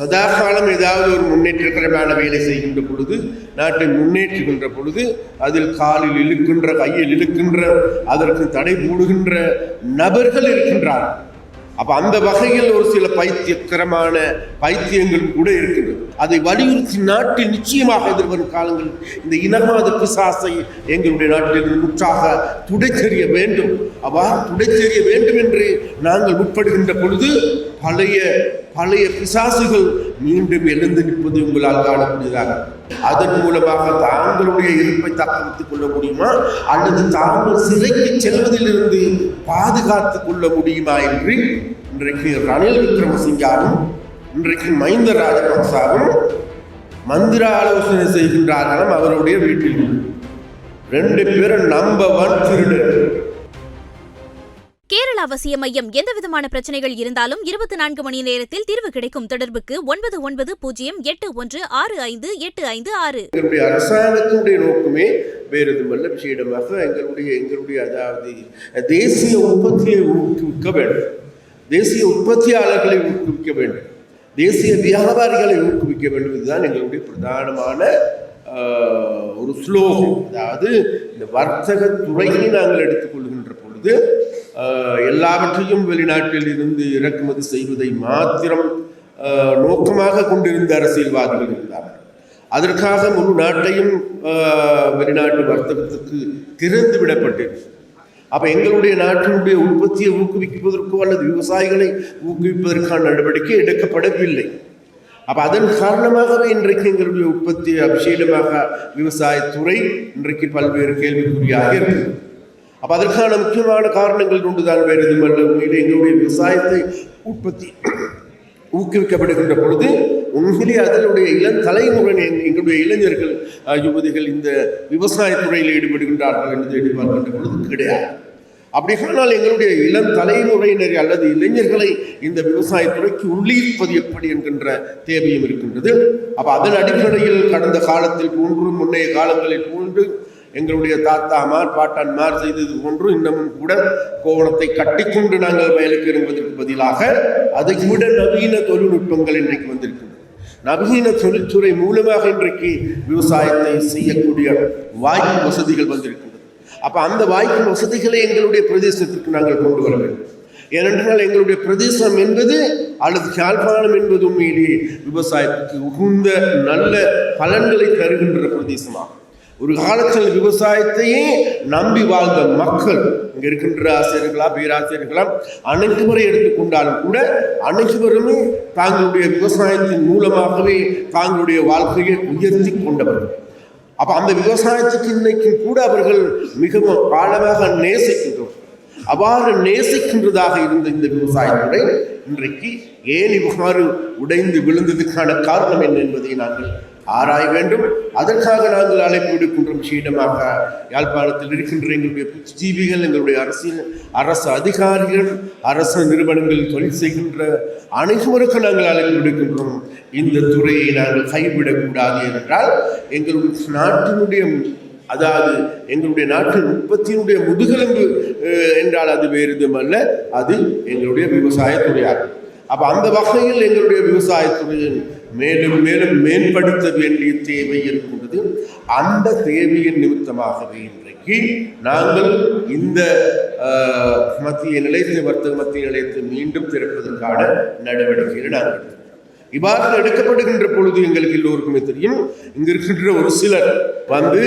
சதா காலம் ஏதாவது ஒரு முன்னேற்றகரமான வேலை செய்கின்ற பொழுது நாட்டை முன்னேற்றுகின்ற பொழுது அதில் காலில் இழுக்கின்ற கையில் இழுக்கின்ற அதற்கு தடை போடுகின்ற நபர்கள் இருக்கின்றார்கள். அப்ப அந்த வகையில் ஒரு சில பைத்தியக்கரமான பைத்தியங்கள் கூட இருக்கின்றது. அதை வலியுறுத்தி நாட்டில் நிச்சயமாக எதிர்வரும் காலங்கள் இந்த இனவாத பிசாசை எங்களுடைய நாட்டில் முற்றாக துடைத்தெறிய வேண்டும். அவ்வாறு துடைத்தெறிய வேண்டும் என்று நாங்கள் முற்படுகின்ற பொழுது பழைய பழைய பிசாசுகள் மீண்டும் எழுந்து நிற்பது உங்களால் காணக்கூடியதாக அதன் மூலமாக தாங்களுடைய இருப்பை தக்க கொள்ள முடியுமா? அல்லது தாங்கள் சிறைக்கு செல்வதிலிருந்து பாதுகாத்துக் கொள்ள முடியுமா என்று இன்றைக்கு ரணில் விக்ரமசிங்காவும் இன்றைக்கு மைந்த ராஜபக்சாவும் மந்திர ஆலோசனை செய்கின்றார்களாம் அவருடைய வீட்டில். ரெண்டு பேரும் நம்பவன் திருடன். கேரள அவசிய மையம் எந்தவிதமான பிரச்சனைகள் இருந்தாலும் இருபத்தி நான்கு மணி நேரத்தில் தீர்வு கிடைக்கும் தொடர்புக்கு ஒன்பது ஒன்பது பூஜ்ஜியம் எட்டு ஒன்று ஆறு ஐந்து எட்டு ஐந்து ஆறு. எங்களுடைய அரசாங்கத்தினுடைய நோக்கமே வேறு எதுவுமல்ல. விஷயமாக எங்களுடைய எங்களுடைய அதாவது தேசிய உற்பத்தியை ஊக்குவிக்க வேண்டும். தேசிய உற்பத்தியாளர்களை ஊக்குவிக்க வேண்டும். தேசிய வியாபாரிகளை ஊக்குவிக்க வேண்டும் இதுதான் எங்களுடைய பிரதானமான ஆஹ், ஒரு ஸ்லோகம். அதாவது இந்த வர்த்தக துறையை நாங்கள் எடுத்துக்கொள்கின்ற பொழுது எல்லாவற்றையும் வெளிநாட்டில் இருந்து இறக்குமதி செய்வதை மாத்திரம் நோக்கமாக கொண்டிருந்த அரசியல்வாதிகள் இருந்தார்கள். அதற்காக முழு நாட்டையும் வெளிநாட்டு வர்த்தகத்துக்கு திறந்து விடப்பட்டது. அப்போ எங்களுடைய நாட்டினுடைய உற்பத்தியை ஊக்குவிப்பதற்கோ அல்லது விவசாயிகளை ஊக்குவிப்பதற்கான நடவடிக்கை எடுக்கப்படவில்லை. அப்போ அதன் காரணமாகவே இன்றைக்கு எங்களுடைய உற்பத்தி அபிஷேகமாக விவசாயத்துறை இன்றைக்கு பல்வேறு கேள்விக்குறியாக இருக்குது. அப்போ அதற்கான முக்கியமான காரணங்கள் கொண்டுதான் வேறு எதுவுமல்ல உண்மையிலே எங்களுடைய விவசாயத்தை உற்பத்தி ஊக்குவிக்கப்படுகின்ற பொழுது உண்மையிலே அதனுடைய இளம் தலைமுறை எங்களுடைய இளைஞர்கள் யுவதிகள் இந்த விவசாயத்துறையில் ஈடுபடுகின்றார்கள் என்று எதிர்பார்க்கின்ற பொழுது கிடையாது. அப்படியானால் எங்களுடைய இளம் தலைமுறையினர் அல்லது இளைஞர்களை இந்த விவசாயத்துறைக்கு உள்ளீர்ப்பது எப்படி என்கின்ற தேவையும் இருக்கின்றது. அப்போ அதன் அடிப்படையில் கடந்த காலத்தில் போன்று முன்னைய காலங்களில் போன்று எங்களுடைய தாத்தாமார் பாட்டன்மார் செய்தது போன்று இன்னமும் கூட கோவணத்தை கட்டிக்கொண்டு நாங்கள் வயலுக்கு இறங்குவதற்கு பதிலாக அதை விட நவீன தொழில்நுட்பங்கள் இன்றைக்கு வந்திருக்கின்றன. நவீன தொழில்துறை மூலமாக இன்றைக்கு விவசாயத்தை செய்யக்கூடிய வாய்ப்பு வசதிகள் வந்திருக்கின்றன. அப்போ அந்த வாய்ப்பு வசதிகளை எங்களுடைய பிரதேசத்திற்கு நாங்கள் கொண்டு வர வேண்டும். ஏனென்றால் எங்களுடைய பிரதேசம் என்பது அல்லது யாழ்ப்பாணம் என்பது உண்மையிலேயே விவசாயத்துக்கு உகுந்த நல்ல பலன்களை தருகின்ற பிரதேசமாகும். ஒரு காலத்தில் விவசாயத்தையே நம்பி வாழ்ந்த மக்கள் இங்கே இருக்கின்ற ஆசிரியர்களா பேராசிரியர்களா அனைத்துவரை எடுத்துக்கொண்டாலும் கூட அனைத்துவருமே தாங்களுடைய விவசாயத்தின் மூலமாகவே தாங்களுடைய வாழ்க்கையை உயர்த்தி கொண்டவர்கள். அப்போ அந்த விவசாயத்துக்கு இன்னைக்கு கூட அவர்கள் மிகவும் ஆழமாக நேசிக்கின்றோம். அவ்வாறு நேசிக்கின்றதாக இருந்த இந்த விவசாயத்துறை இன்றைக்கு ஏன் இவ்வாறு உடைந்து விழுந்ததுக்கான காரணம் என்ன என்பதை நாங்கள் ஆராய வேண்டும். அதற்காக நாங்கள் அழைப்பு விடுக்கின்ற விஷயமாக யாழ்ப்பாணத்தில் இருக்கின்ற எங்களுடைய புத்திஜீவிகள் எங்களுடைய அரசியல் அரசு அதிகாரிகள் அரசு நிறுவனங்கள் தொழில் செய்கின்ற அனைவருக்கும் நாங்கள் அழைப்பு விடுக்கின்றோம். இந்த துறையை நாங்கள் கைவிடக்கூடாது என்றால் எங்களுடைய நாட்டினுடைய அதாவது எங்களுடைய நாட்டின் உற்பத்தியினுடைய முதுகெலும்பு என்றால் அது வேறு அல்ல அது எங்களுடைய விவசாயத்துறையாகும். அப்போ அந்த வகையில் எங்களுடைய விவசாயத்துறையின் மேலும் மேலும் மேம்படுத்த வேண்டிய தேவை இருக்கின்றது. அந்த தேவையின் நிமித்தமாகவே இன்றைக்கு நாங்கள் இந்த மத்திய நிலையத்தை வர்த்தக மத்திய நிலையத்தை மீண்டும் திறப்பதற்கான நடவடிக்கைகளை நாங்கள் இவ்வாறு எடுக்கப்படுகின்ற பொழுது எங்களுக்கு எல்லோருக்குமே தெரியும். இங்க இருக்கின்ற ஒரு சிலர் வந்து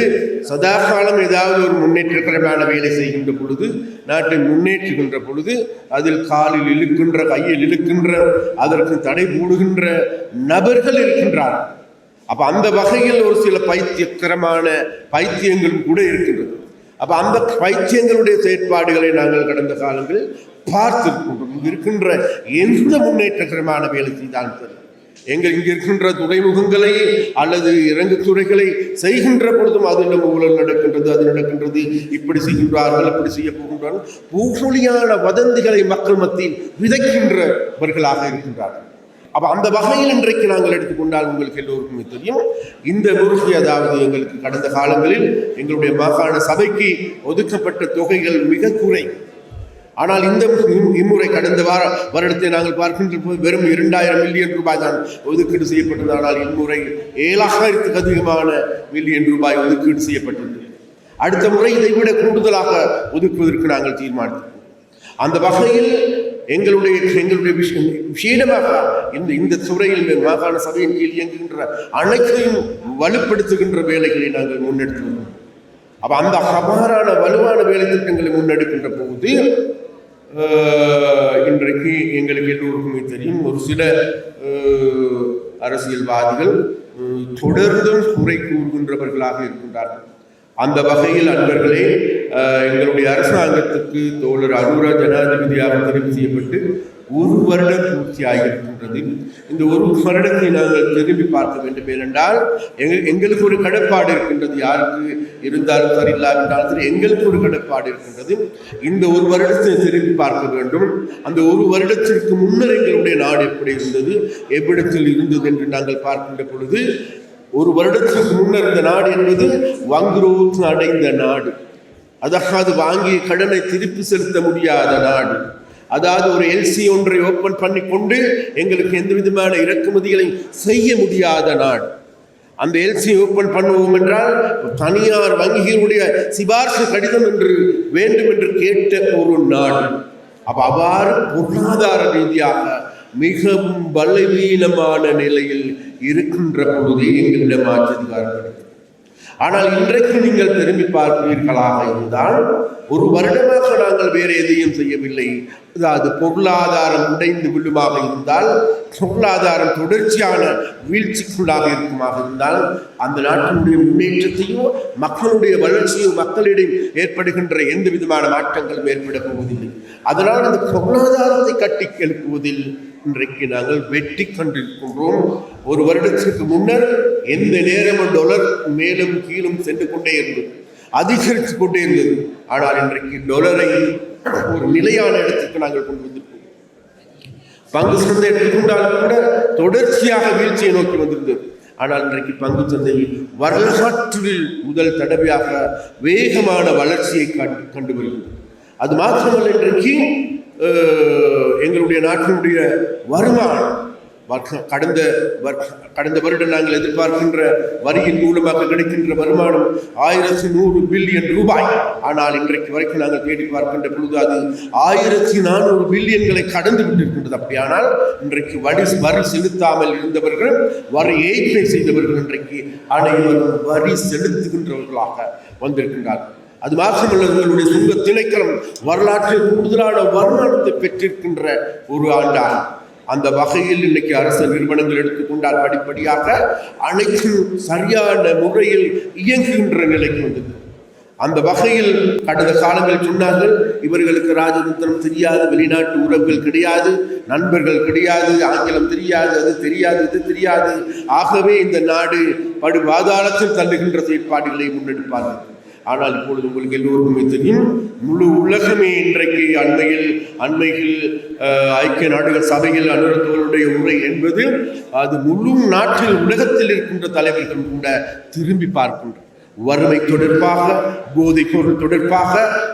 சதா காலம் ஏதாவது ஒரு முன்னேற்றகரமான வேலை செய்கின்ற பொழுது நாட்டை முன்னேற்றுகின்ற பொழுது அதில் காலில் இழுக்கின்ற கையில் இழுக்கின்ற அதற்கு தடை போடுகின்ற நபர்கள் இருக்கின்றார்கள் அப்ப அந்த வகையில் ஒரு சில பைத்தியக்கரமான பைத்தியங்களும் கூட இருக்கின்றது. அப்ப அந்த பைத்தியங்களுடைய செயற்பாடுகளை நாங்கள் கடந்த காலங்களில் பார்த்திருக்கின்றோம் இருக்கின்ற எந்த முன்னேற்றகரமான வேலை செய்தாலும் சரி. எங்கள் இங்கே இருக்கின்ற துறைமுகங்களை அல்லது இறங்கு துறைகளை செய்கின்ற பொழுதும் அதில் ஊழல் நடக்கின்றது அது நடக்கின்றது. இப்படி செய்கின்றார்கள் அப்படி செய்ய போகின்றார்கள் பூமொழியான வதந்திகளை மக்கள் மத்தியில் விதைக்கின்றவர்களாக இருக்கின்றார்கள். அப்போ அந்த வகையில் இன்றைக்கு நாங்கள் எடுத்துக்கொண்டால் உங்களுக்கு எல்லோருக்குமே தெரியும். இந்த முருகை அதாவது எங்களுக்கு கடந்த காலங்களில் எங்களுடைய மாகாண சபைக்கு ஒதுக்கப்பட்ட தொகைகள் மிக குறை. ஆனால் இந்த இம்முறை கடந்த வார வருடத்தை நாங்கள் பார்க்கின்ற போது வெறும் இரண்டாயிரம் மில்லியன் ரூபாய் தான் ஒதுக்கீடு செய்யப்பட்டது. ஆனால் இம்முறை ஏழாயிரத்துக்கு அதிகமான மில்லியன் ரூபாய் ஒதுக்கீடு செய்யப்பட்டது அடுத்த முறை இதை விட கூடுதலாக ஒதுக்குவதற்கு நாங்கள் தீர்மானித்தோம். அந்த வகையில் எங்களுடைய எங்களுடைய விஷயம் விஷயமாக இந்த இந்த துறையில் மாகாண சபையின் கீழ் இயங்குகின்ற அனைத்தையும் வலுப்படுத்துகின்ற வேலைகளை நாங்கள் முன்னெடுத்துள்ளோம் அப்போ அந்த அபாரான வலுவான வேலை திட்டங்களை முன்னெடுக்கின்ற போது இன்றைக்கு எங்களுக்கு எல்லோருக்குமே தெரியும். ஒரு சில அரசியல்வாதிகள் தொடர்ந்தும் குறை கூறுகின்றவர்களாக இருக்கின்றார்கள். அந்த வகையில் அன்பர்களே எங்களுடைய அரசாங்கத்துக்கு தோழர் அனுரா ஜனாதிபதியாக தெரிவு செய்யப்பட்டு ஒரு வருடம் பூர்த்தி இருக்கின்றது இந்த ஒரு வருடத்தை நாங்கள் திரும்பி பார்க்க வேண்டும். ஏனென்றால் எங்க- எங்களுக்கு ஒரு கடப்பாடு இருக்கின்றது. யாருக்கு இருந்தாலும் சரி இல்லாவிட்டாலும் சரி எங்களுக்கு ஒரு கடப்பாடு இருக்கின்றது இந்த ஒரு வருடத்தை திரும்பி பார்க்க வேண்டும். அந்த ஒரு வருடத்திற்கு முன்னர் எங்களுடைய நாடு எப்படி இருந்தது எவ்விடத்தில் இருந்தது என்று நாங்கள் பார்க்கின்ற பொழுது ஒரு வருடத்திற்கு முன்னர் இந்த நாடு என்பது வங்குரோத்து அடைந்த நாடு. அதற்காக வாங்கிய கடனை திருப்பி செலுத்த முடியாத நாடு. அதாவது ஒரு எல்சி ஒன்றை ஓப்பன் பண்ணி கொண்டு எங்களுக்கு எந்த விதமான இறக்குமதிகளை செய்ய முடியாத நாடு அந்த எல்சி ஓப்பன் பண்ணுவோம் என்றால் தனியார் வங்கிகளுடைய சிபார்சு கடிதம் என்று வேண்டும் என்று கேட்ட ஒரு நாடு அப்ப அவ்வாறு பொருளாதார ரீதியாக மிகவும் பலவீனமான நிலையில் இருக்கின்ற பொழுது எங்களிடம் ஆட்சியதிகாரம் ஆனால் இன்றைக்கு நீங்கள் திரும்பி பார்ப்பீர்களாக இருந்தால் ஒரு வருடமாக நாங்கள் வேறு எதையும் செய்யவில்லை. அதாவது பொருளாதாரம் உடைந்து விழுமாக இருந்தால் பொருளாதாரம் தொடர்ச்சியான வீழ்ச்சிக்குள்ளாக இருக்குமாக இருந்தால் அந்த நாட்டினுடைய முன்னேற்றத்தையும் மக்களுடைய வளர்ச்சியும் மக்களிடம் ஏற்படுகின்ற எந்த விதமான மாற்றங்களும் ஏற்பட போவதில்லை. அதனால் அந்த பொருளாதாரத்தை கட்டி எழுப்புவதில் இன்றைக்கு நாங்கள் வெட்டி கண்டிருக்கின்றோம். ஒரு வருடத்திற்கு முன்னர் எந்த நேரமும் டொலர் மேலும் கீழும் சென்று கொண்டே இருந்தது. அதிகரித்து கொண்டே இருந்தது. ஆனால் இன்றைக்கு டொலரை ஒரு நிலையான இடத்துக்கு நாங்கள் கொண்டு வந்திருக்கோம். பங்கு சந்தை எடுத்துக்கொண்டாலும் கூட தொடர்ச்சியாக வீழ்ச்சியை நோக்கி வந்திருந்தது. ஆனால் இன்றைக்கு பங்கு சந்தை வரலாற்றில் முதல் தடவையாக வேகமான வளர்ச்சியை கண்டு கண்டு வருகிறது அது மாத்திரமல்ல இன்றைக்கு எங்களுடைய நாட்டினுடைய வருமானம் கடந்த கடந்த வருடம் நாங்கள் எதிர்பார்க்கின்ற வரியின் மூலமாக கிடைக்கின்ற வருமானம் ஆயிரத்தி நூறு பில்லியன் ரூபாய். ஆனால் இன்றைக்கு வரைக்கும் நாங்கள் தேடி பார்க்கின்ற பொழுது அது ஆயிரத்தி நானூறு பில்லியன்களை கடந்து விட்டிருக்கின்றது அப்படியானால் இன்றைக்கு வரி வரி செலுத்தாமல் இருந்தவர்கள் வரி ஏய்ப்பை செய்தவர்கள் இன்றைக்கு அனைவரும் வரி செலுத்துகின்றவர்களாக வந்திருக்கின்றார்கள். அது மாத்திரமல்ல உங்களுடைய சுங்க திணைக்களம் வரலாற்றில் கூடுதலான வருமானத்தை பெற்றிருக்கின்ற ஒரு ஆண்டாகும் அந்த வகையில் இன்னைக்கு அரசு நிறுவனங்கள் எடுத்துக்கொண்டால் படிப்படியாக அனைத்தும் சரியான முறையில் இயங்குகின்ற நிலைக்கு வந்தது. அந்த வகையில் கடந்த காலங்கள் சொன்னார்கள் இவர்களுக்கு ராஜதந்திரம் தெரியாது வெளிநாட்டு உறவுகள் கிடையாது நண்பர்கள் கிடையாது ஆங்கிலம் தெரியாது அது தெரியாது இது தெரியாது. ஆகவே இந்த நாடு படு பாதாளத்தில் தள்ளுகின்ற செயற்பாடுகளை முன்னெடுப்பார்கள். ஆனால் இப்பொழுது உங்களுக்கு எல்லோருக்குமே தெரியும். முழு உலகமே இன்றைக்கு அண்மையில் அண்மையில் ஐக்கிய நாடுகள் சபையில் அனுரத்தவருடைய உரை என்பது அது முழு நாட்டில் உலகத்தில் இருக்கின்ற தலைவர்கள் கூட திரும்பி பார்க்கின்றனர். வறுமை தொடர்பாக போதை பொருள் தொடர்பாக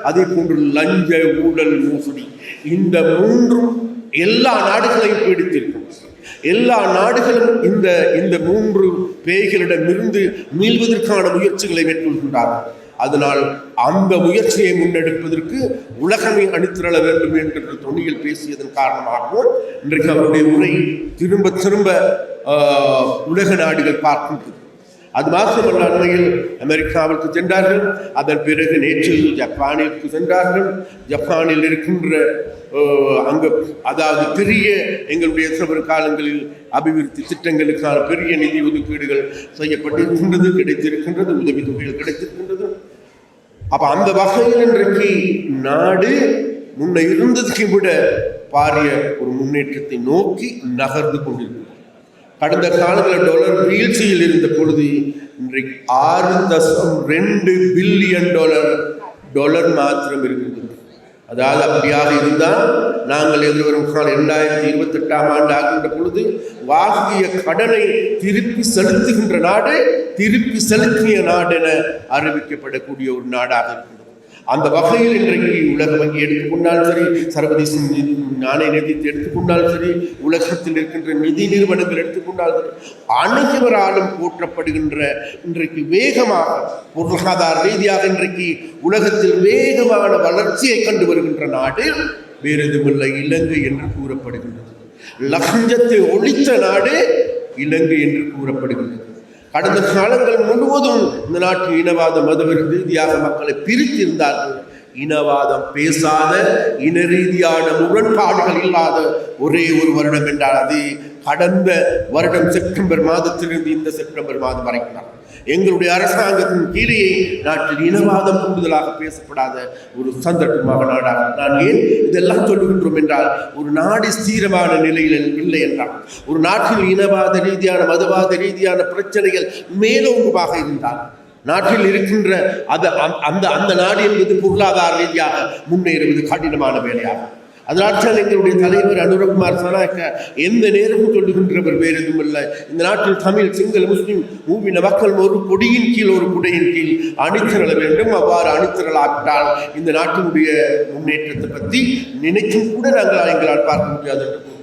அதே போன்று லஞ்ச ஊழல் மோசடி இந்த மூன்றும் எல்லா நாடுகளையும் பீடித்திருக்கும் எல்லா நாடுகளும் இந்த இந்த மூன்று பேய்களிடமிருந்து மீள்வதற்கான முயற்சிகளை மேற்கொள்கின்றார்கள். அதனால் அந்த முயற்சியை முன்னெடுப்பதற்கு உலகமே அணித்திரள வேண்டும் என்கின்ற தொனியில் பேசியதன் காரணமாகவும் இன்றைக்கு அவருடைய உரை திரும்ப திரும்ப உலக நாடுகள் பார்க்கின்றது. அது மாத்திரமல்ல அண்மையில் அமெரிக்காவிற்கு சென்றார்கள். அதன் பிறகு நேற்று ஜப்பானிற்கு சென்றார்கள். ஜப்பானில் இருக்கின்ற அங்கு அதாவது பெரிய எங்களுடைய சில காலங்களில் அபிவிருத்தி திட்டங்களுக்கான பெரிய நிதி ஒதுக்கீடுகள் செய்யப்பட்டிருக்கின்றது கிடைத்திருக்கின்றது உதவித்தொகைகள் கிடைத்திருக்கின்றது. அப்ப அந்த வகையில் இன்றைக்கு நாடு முன்ன இருந்ததுக்கு விட பாரிய ஒரு முன்னேற்றத்தை நோக்கி நகர்ந்து கொண்டிருக்கிறது. கடந்த காலங்களில் டாலர் வீழ்ச்சியில் இருந்த பொழுது இன்றைக்கு ஆறு தசம் ரெண்டு பில்லியன் டாலர் டாலர் மாத்திரம் இருக்குது. அதாவது அப்படியாக இருந்தால் நாங்கள் எதிர்வரும் காலம் இரண்டாயிரத்தி இருபத்தி எட்டாம் ஆண்டு ஆகின்ற பொழுது வாங்கிய கடனை திருப்பி செலுத்துகின்ற நாடு திருப்பி செலுத்திய நாடு என அறிவிக்கப்படக்கூடிய ஒரு நாடாக இருக்கும் அந்த வகையில் இன்றைக்கு உலக வங்கி எடுத்துக்கொண்டாலும் சரி சர்வதேச நிதி- நாணய நிதியத்தை எடுத்துக்கொண்டாலும் சரி உலகத்தில் இருக்கின்ற நிதி நிறுவனங்கள் எடுத்துக்கொண்டாலும் சரி அனைவராலும் போற்றப்படுகின்ற இன்றைக்கு வேகமாக பொருளாதார ரீதியாக இன்றைக்கு உலகத்தில் வேகமான வளர்ச்சியை கண்டு வருகின்ற நாடு வேறு எதுவுமில்லை இலங்கை என்று கூறப்படுகின்றது. லஞ்சத்தை ஒழித்த நாடு இலங்கை என்று கூறப்படுகின்றது. கடந்த காலங்கள் முழுவதும் இந்த நாட்டில் இனவாத மதவெறி ரீதியாக மக்களை பிரித்திருந்தார்கள். இனவாதம் பேசாத இன ரீதியான முரண்பாடுகள் இல்லாத ஒரே ஒரு வருடம் என்றால் அது கடந்த வருடம் செப்டம்பர் மாதத்திலிருந்து இந்த செப்டம்பர் மாதம் வரைக்கும் தான். எங்களுடைய அரசாங்கத்தின் கீழே நாட்டில் இனவாதம் கூடுதலாக பேசப்படாத ஒரு சந்தர்ப்பமாக நாடாக நான் ஏன் இதெல்லாம் சொல்லுகின்றோம் என்றால் ஒரு நாடு ஸ்தீரமான நிலையில் இல்லை என்றால் ஒரு நாட்டில் இனவாத ரீதியான மதவாத ரீதியான பிரச்சனைகள் மேலோங்குமாக இருந்தால் நாட்டில் இருக்கின்ற அது அந்த- அந்த அந்த நாடு என்பது பொருளாதார ரீதியாக முன்னேறுவது கடினமான வேலையாகும் அதனால் எங்களுடைய தலைவர் அனுரகுமார் சனாக்க எந்த நேரமும் சொல்லுகின்றவர் வேறு எதுவும் இல்லை. இந்த நாட்டில் தமிழ் சிங்கள முஸ்லிம் மூவின மக்கள் ஒரு கொடியின் கீழ் ஒரு குடையின் கீழ் அணித்திரள வேண்டும். அவ்வாறு அணித்திரளாவிட்டால் இந்த நாட்டினுடைய முன்னேற்றத்தை பற்றி நினைக்கும் கூட நாங்கள் எங்களால் பார்க்க முடியாது என்று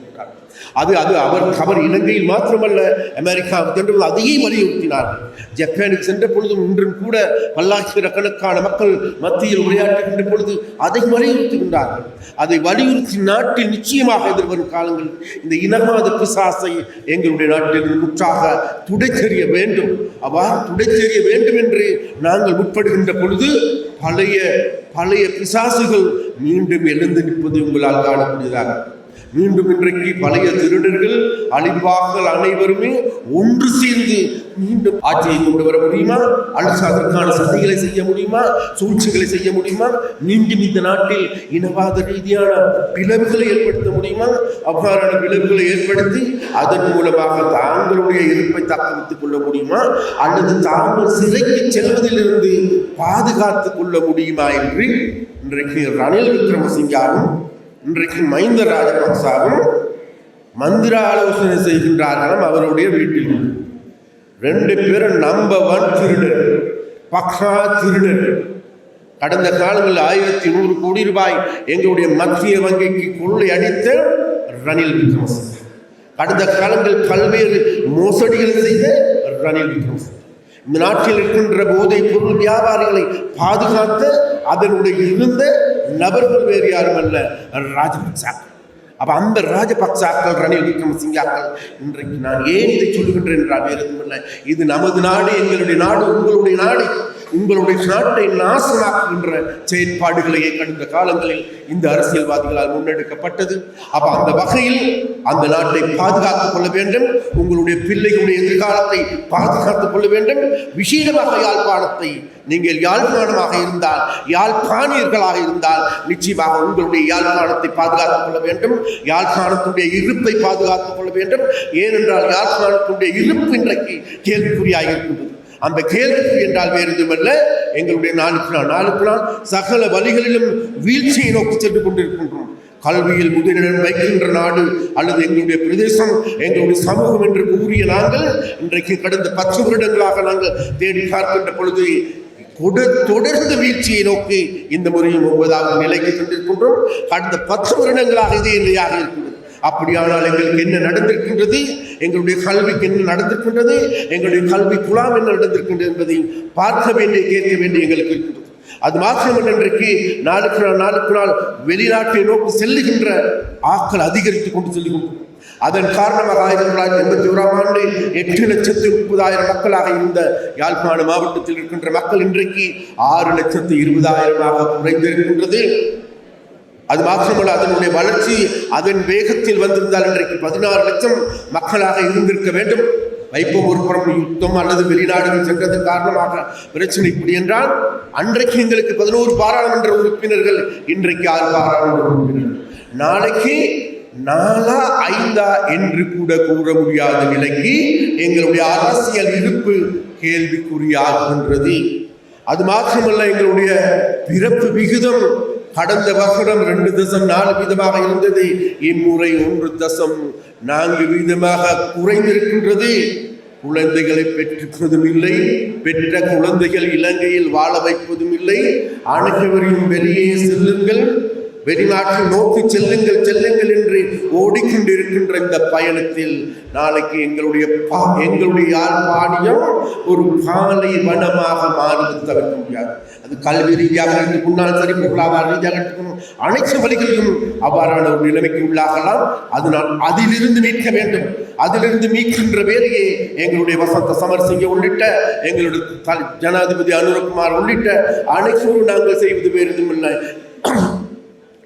அது அது அவர் அவர் இலங்கையில் மாத்திரமல்ல அமெரிக்காவுக்கு சென்று அதையே வலியுறுத்தினார்கள் ஜப்பானுக்கு சென்ற பொழுதும் இன்றும் கூட பல்லாயிரக்கணக்கான மக்கள் மத்தியில் உரையாற்றுகின்ற பொழுது அதை வலியுறுத்துகின்றார்கள் அதை வலியுறுத்தி நாட்டில் நிச்சயமாக எதிர்வரும் காலங்களில் இந்த இனவாத பிசாசை எங்களுடைய நாட்டில் முற்றாக துடைச்செறிய வேண்டும். அவ்வாறு துடைச்செறிய வேண்டும் என்று நாங்கள் முற்படுகின்ற பொழுது பழைய பழைய பிசாசுகள் மீண்டும் எழுந்து நிற்பது உங்களால் காணக்கூடியதாக மீண்டும் இன்றைக்கு பழைய திருடர்கள் அழிவாக்கள் அனைவருமே ஒன்று சேர்ந்து மீண்டும் ஆட்சியை கொண்டு வர முடியுமா? அல்லது அதற்கான சதிகளை செய்ய முடியுமா? சூழ்ச்சிகளை செய்ய முடியுமா? மீண்டும் இந்த நாட்டில் இனவாத ரீதியான பிளவுகளை ஏற்படுத்த முடியுமா? அவ்வாறான பிளவுகளை ஏற்படுத்தி அதன் மூலமாக தாங்களுடைய எதிர்ப்பை தக்க வைத்துக் கொள்ள முடியுமா? அல்லது தாங்கள் சிறைக்கு செல்வதிலிருந்து பாதுகாத்துக் கொள்ள முடியுமா என்று இன்றைக்கு ரணில் விக்ரமசிங்காவும் இன்றைக்கு மைந்த ராஜபக்சாவும் மந்திர ஆலோசனை செய்கின்றார்களாம் அவருடைய வீட்டில் ரெண்டு பேரும் நம்பர் ஒன் திருடர் பக்கா திருடர் கடந்த காலங்களில் ஆயிரத்தி நூறு கோடி ரூபாய் எங்களுடைய மத்திய வங்கிக்கு கொள்ளை அடித்த ரணில் விக்ரமசிங்க. கடந்த காலங்கள் பல்வேறு மோசடிகள் செய்த ரணில் விக்ரமசிங்க. இந்த நாட்டில் இருக்கின்ற போதைப் பொருள் வியாபாரிகளை பாதுகாத்த அதனுடைய இருந்த நபர்கள் வேறு யாரும் அல்ல ராஜபக்சாக்கள். அப்போ அந்த ராஜபக்சாக்கள் ரணில் விக்ரமசிங்காக்கள் இன்றைக்கு நான் ஏன் இதை சொல்லுகின்றேன் என்றால் வேறு எதுவும் இல்லை. இது நமது நாடு எங்களுடைய நாடு உங்களுடைய நாடு. உங்களுடைய நாட்டை நாசமாக்குகின்ற செயற்பாடுகளையே கடந்த காலங்களில் இந்த அரசியல்வாதிகளால் முன்னெடுக்கப்பட்டது. அப்ப அந்த வகையில் அந்த நாட்டை பாதுகாத்துக் கொள்ள வேண்டும். உங்களுடைய பிள்ளைகளுடைய எதிர்காலத்தை பாதுகாத்துக் கொள்ள வேண்டும். விசேடமாக யாழ்ப்பாணத்தை நீங்கள் யாழ்ப்பாணமாக இருந்தால் யாழ்ப்பாணியர்களாக இருந்தால் நிச்சயமாக உங்களுடைய யாழ்ப்பாணத்தை பாதுகாத்துக் கொள்ள வேண்டும். யாழ்ப்பாணத்துடைய இருப்பை பாதுகாத்துக் கொள்ள வேண்டும். ஏனென்றால் யாழ்ப்பாணத்துடைய இருப்பு இன்றைக்கு கேள்விக்குறியாக இருக்கின்றது. அந்த கேள்வி என்றால் வேறு எதுவுமல்ல. எங்களுடைய நாளுக்கு நாள் நாளுக்கு நாள் சகல வழிகளிலும் வீழ்ச்சியை நோக்கி சென்று கொண்டிருக்கின்றோம். கல்வியில் முதலிடம் வைக்கின்ற நாடு அல்லது எங்களுடைய பிரதேசம் எங்களுடைய சமூகம் என்று கூறிய நாங்கள் இன்றைக்கு கடந்த பத்து வருடங்களாக நாங்கள் தேடி பார்க்கின்ற பொழுது கொடு தொடர்ந்து வீழ்ச்சியை நோக்கி இந்த முறையும் ஒன்பதாவது நிலைக்கு சென்றிருக்கின்றோம். கடந்த பத்து வருடங்களாக இதே நிலையாக இருக்கின்றது அப்படியானால் எங்களுக்கு என்ன நடந்திருக்கின்றது? எங்களுடைய கல்விக்கு என்ன நடந்திருக்கின்றது? எங்களுடைய கல்வி குழாம் என்ன நடந்திருக்கின்றது என்பதை பார்க்க வேண்டிய கேட்க வேண்டிய எங்களுக்கு இருக்கின்றது. அது மாத்திரமல்ல இன்றைக்கு நாளுக்கு நாள் நாளுக்கு நாள் வெளிநாட்டை நோக்கி செல்லுகின்ற ஆக்கள் அதிகரித்துக் கொண்டு செல்லுகின்றன. அதன் காரணமாக ஆயிரத்தி தொள்ளாயிரத்தி எண்பத்தி ஓராம் ஆண்டு எட்டு லட்சத்து முப்பதாயிரம் மக்களாக இருந்த யாழ்ப்பாண மாவட்டத்தில் இருக்கின்ற மக்கள் இன்றைக்கு ஆறு லட்சத்து இருபதாயிரமாக குறைந்திருக்கின்றது. அது மாத்திரமல்ல அதனுடைய வளர்ச்சி அதன் வேகத்தில் வந்திருந்தால் இன்றைக்கு பதினாறு லட்சம் மக்களாக இருந்திருக்க வேண்டும். வைப்போம் ஒரு புறம் யுத்தம் அல்லது வெளிநாடுகள் சென்றதன் காரணமாக பிரச்சனை இப்படி என்றால் அன்றைக்கு எங்களுக்கு பதினோரு பாராளுமன்ற உறுப்பினர்கள் இன்றைக்கு ஆறு பாராளுமன்ற உறுப்பினர்கள். நாளைக்கு நாலா ஐந்தா என்று கூட கூற முடியாத நிலைக்கு எங்களுடைய அரசியல் இருப்பு கேள்விக்குறியாகின்றது. அது மாத்திரமல்ல எங்களுடைய பிறப்பு விகிதம் கடந்த வருடம் ரெண்டு தசம் நாலு வீதமாக இருந்தது. இம்முறை ஒன்று தசம் நான்கு வீதமாக குறைந்திருக்கின்றது. குழந்தைகளை பெற்றுக்கிறதும் இல்லை. பெற்ற குழந்தைகள் இலங்கையில் வாழ வைப்பதும் இல்லை. அனைவரையும் வெளியே செல்லுங்கள். வெளிநாட்டை நோக்கி செல்லுங்கள் செல்லுங்கள் என்று ஓடிக்கொண்டிருக்கின்ற இந்த பயணத்தில் நாளைக்கு எங்களுடைய பா- எங்களுடைய யாழ்ப்பாணியம் ஒரு காலை வனமாக மாறுவது தவிர்க்க முடியாது. கல்வி ரீதியாக இருந்து முன்னால் சரி பொருளாதார ரீதியாக இருக்கணும் அனைத்து வழிகளிலும் அவ்வாறான ஒரு நிலைமைக்கு உள்ளாகலாம். அதனால் அதிலிருந்து மீட்க வேண்டும். அதிலிருந்து மீட்கின்ற வேலையை எங்களுடைய வசந்த சமர்சிங்க உள்ளிட்ட எங்களுடைய ஜனாதிபதி அனுரகுமார் உள்ளிட்ட அனைவரும் நாங்கள் செய்வது வேறு இல்லை.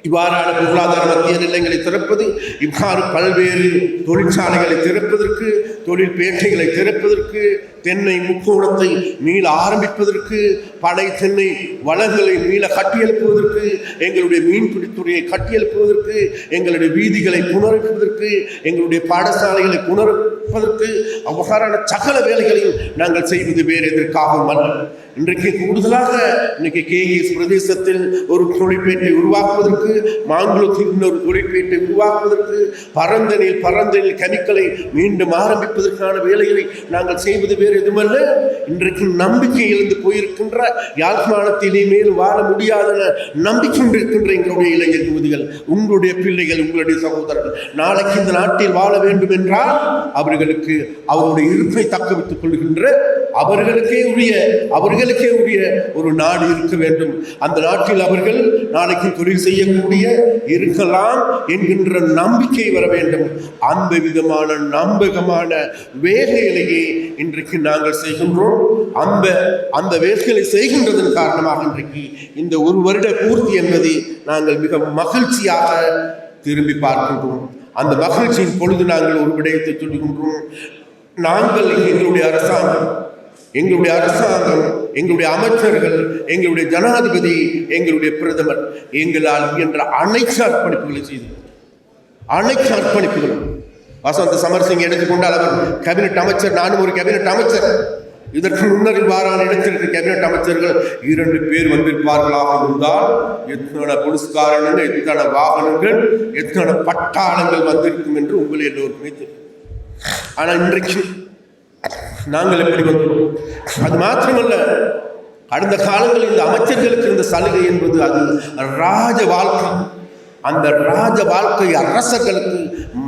இவ்வாறான பொருளாதார மத்திய நிலையங்களை திறப்பது இவ்வாறு பல்வேறு தொழிற்சாலைகளை திறப்பதற்கு தொழில் பேட்டைகளை திறப்பதற்கு தென்னை முக்கோணத்தை மீள ஆரம்பிப்பதற்கு பனை தென்னை வளங்களை மீள கட்டியெழுப்புவதற்கு எங்களுடைய மீன்பிடித்துறையை கட்டியெழுப்புவதற்கு எங்களுடைய வீதிகளை புனரப்பதற்கு எங்களுடைய பாடசாலைகளை புனரப்பதற்கு அவ்வாறான சகல வேலைகளையும் நாங்கள் செய்வது வேறு எதற்காகவும் அல்ல. இன்றைக்கு கூடுதலாக இன்னைக்கு கேஎஸ் பிரதேசத்தில் ஒரு தொழிற்பேட்டை உருவாக்குவதற்கு மாங்குளத்தில் இன்னொரு தொழிற்பேட்டை உருவாக்குவதற்கு பரந்தனில் பரந்தனில் கனிக்களை மீண்டும் ஆரம்பிப்பதற்கான வேலைகளை நாங்கள் செய்வது வேறு எதுமல்ல இன்றைக்கு நம்பிக்கை எழுந்து போயிருக்கின்ற யாழ்ப்பாணத்திலே மேல் வாழ முடியாதன நம்பிக்கை எங்களுடைய இளைஞர் யுவதிகள் உங்களுடைய பிள்ளைகள் உங்களுடைய சகோதரர்கள் நாளைக்கு இந்த நாட்டில் வாழ வேண்டும் என்றால் அவர்களுக்கு அவருடைய இருப்பை தக்க வைத்துக் கொள்கின்ற அவர்களுக்கே உரிய அவர்களுக்கே உரிய ஒரு நாடு இருக்க வேண்டும். அந்த நாட்டில் அவர்கள் நாளைக்கு தொழில் செய்யக்கூடிய இருக்கலாம் என்கின்ற நம்பிக்கை வர வேண்டும். அந்த விதமான நம்பகமான வேலையிலேயே இன்றைக்கு நாங்கள் செய்கின்றோம். அந்த அந்த வேலைகளை செய்கின்றதன் காரணமாக இன்றைக்கு இந்த ஒரு வருட பூர்த்தி என்பதை நாங்கள் மிக மகிழ்ச்சியாக திரும்பி பார்க்கின்றோம். அந்த மகிழ்ச்சியின் பொழுது நாங்கள் ஒரு விடயத்தை சொல்லுகின்றோம் நாங்கள் எங்களுடைய அரசாங்கம் எங்களுடைய அரசாங்கம் எங்களுடைய அமைச்சர்கள் எங்களுடைய ஜனாதிபதி எங்களுடைய பிரதமர் எங்களால் என்ற அனைத்து அர்ப்பணிப்புகளை செய்து அனைத்து அர்ப்பணிப்புகளும். வசந்த சமர்சிங் எடுத்துக்கொண்டால் அவர் கேபினட் அமைச்சர் நானும் ஒரு கேபினட் அமைச்சர். இதற்கு முன்னர் இவ்வாறான இடத்திற்கு கேபினட் அமைச்சர்கள் இரண்டு பேர் வந்திருப்பார்களாக இருந்தால் எத்தனை போலீஸ்காரர்கள் எத்தனை வாகனங்கள் எத்தனை பட்டாளங்கள் வந்திருக்கும் என்று உங்கள் எல்லோருக்குமே தெரியும். ஆனால் இன்றைக்கு நாங்கள் எப்படி வந்தோம் அது மாத்திரமல்ல. கடந்த காலங்களில் இந்த அமைச்சர்களுக்கு இருந்த சலுகை என்பது அது ராஜ வாழ்க்கை. அந்த ராஜ வாழ்க்கை அரசர்களுக்கு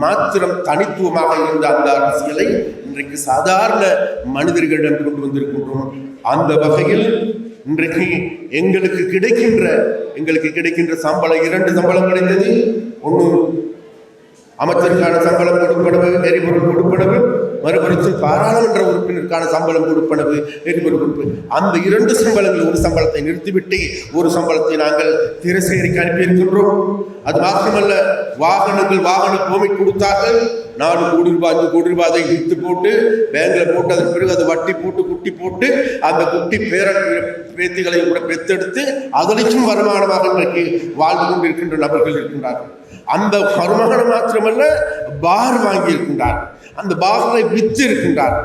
மாத்திரம் தனித்துவமாக இருந்த அந்த அரசியலை இன்றைக்கு சாதாரண மனிதர்களிடம் கொண்டு வந்திருக்கின்றோம். அந்த வகையில் இன்றைக்கு எங்களுக்கு கிடைக்கின்ற எங்களுக்கு கிடைக்கின்ற சம்பளம் இரண்டு சம்பளம் கிடைத்தது. ஒன்று அமைச்சருக்கான சம்பளம் கொடுப்படவு எரிபொருள் கொடுப்படவு மறுபடித்து பாராளுமன்ற உறுப்பினருக்கான சம்பளம் கொடுப்பனவு நெறிமுறை கொடுப்பனவு அந்த இரண்டு சம்பளங்கள் ஒரு சம்பளத்தை நிறுத்திவிட்டு ஒரு சம்பளத்தை நாங்கள் திரசேரிக்கு அனுப்பியிருக்கின்றோம். அது மாத்திரமல்ல வாகனங்கள் வாகன கோமை கொடுத்தார்கள். நாலு கோடி ரூபாய் அஞ்சு கோடி ரூபாய் அதை இழுத்து போட்டு பேங்கில் போட்டு அதன் பிறகு அது வட்டி போட்டு குட்டி போட்டு அந்த குட்டி பேர பேத்திகளை கூட பெத்தெடுத்து அதனைக்கும் வருமானமாக இன்றைக்கு வாழ்ந்து கொண்டிருக்கின்ற நபர்கள் இருக்கின்றார்கள். அந்த வருமானம் மாத்திரமல்ல பார் வாங்கி இருக்கின்றார் அந்த பாகங்களை வித்து இருக்கின்றார்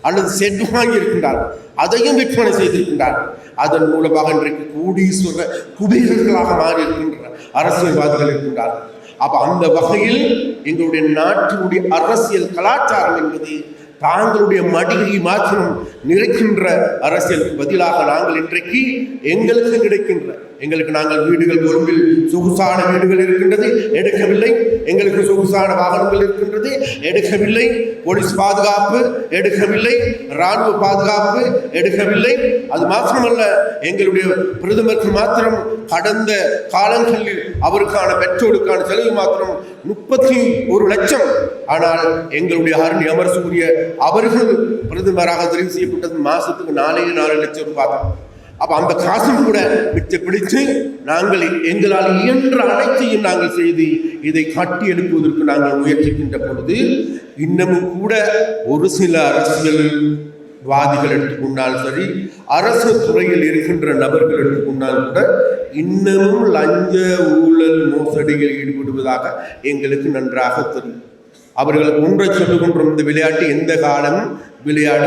அல்லது செட் வாங்கி இருக்கின்றார் அதையும் விற்பனை செய்திருக்கின்றார். அதன் மூலமாக இன்றைக்கு கோடீஸ்வர குபேரர்களாக மாறி இருக்கின்ற அரசியல்வாதிகள் இருக்கின்றார் அப்ப அந்த வகையில் எங்களுடைய நாட்டினுடைய அரசியல் கலாச்சாரம் என்பது தாங்களுடைய மடியை மாத்திரம் நிறைக்கின்ற அரசியலுக்கு பதிலாக நாங்கள் இன்றைக்கு எங்களுக்கு கிடைக்கின்ற எங்களுக்கு நாங்கள் வீடுகள் கொழும்பில் சொகுசான வீடுகள் இருக்கின்றது. எடுக்கவில்லை. எங்களுக்கு சொகுசான வாகனங்கள் இருக்கின்றது. எடுக்கவில்லை. போலீஸ் பாதுகாப்பு எடுக்கவில்லை. ராணுவ பாதுகாப்பு எடுக்கவில்லை. அது மாத்திரமல்ல எங்களுடைய பிரதமருக்கு மாத்திரம் கடந்த காலங்களில் அவருக்கான பெற்றோருக்கான செலவு மாத்திரம் முப்பத்தி ஒரு லட்சம். ஆனால் எங்களுடைய அருண் அமர்சூரிய அவர்கள் பிரதமராக தெரிவு செய்யப்பட்டது மாசத்துக்கு நாலே நாலு லட்சம் ரூபாய் தான். அப்ப அந்த காசும் கூட மிச்ச பிடித்து நாங்கள் எங்களால் இயன்ற அனைத்தையும் நாங்கள் செய்து இதை காட்டி எழுப்புவதற்கு நாங்கள் முயற்சிக்கின்ற பொழுது இன்னமும் கூட ஒரு சில அரசியல் வாதிகள் எடுத்துக்கொண்டால் சரி அரசு துறையில் இருக்கின்ற நபர்கள் எடுத்துக்கொண்டால் கூட இன்னமும் லஞ்ச ஊழல் மோசடியில் ஈடுபடுவதாக எங்களுக்கு நன்றாக தெரியும். அவர்கள் ஒன்றை சொல்லுகின்ற இந்த விளையாட்டு எந்த காலம் விளையாட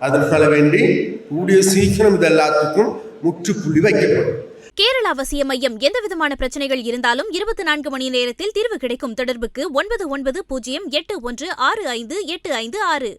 முடியாது வேண்டி கூடிய சீக்கிரம் இது எல்லாத்துக்கும் முற்றுப்புள்ளி வைக்கப்படும் கேரள அவசிய மையம் எந்தவிதமான பிரச்சனைகள் இருந்தாலும் இருபத்தி நான்கு மணி நேரத்தில் தீர்வு கிடைக்கும் தொடர்புக்கு ஒன்பது ஒன்பது பூஜ்ஜியம் எட்டு ஒன்று ஆறு ஐந்து எட்டு ஐந்து ஆறு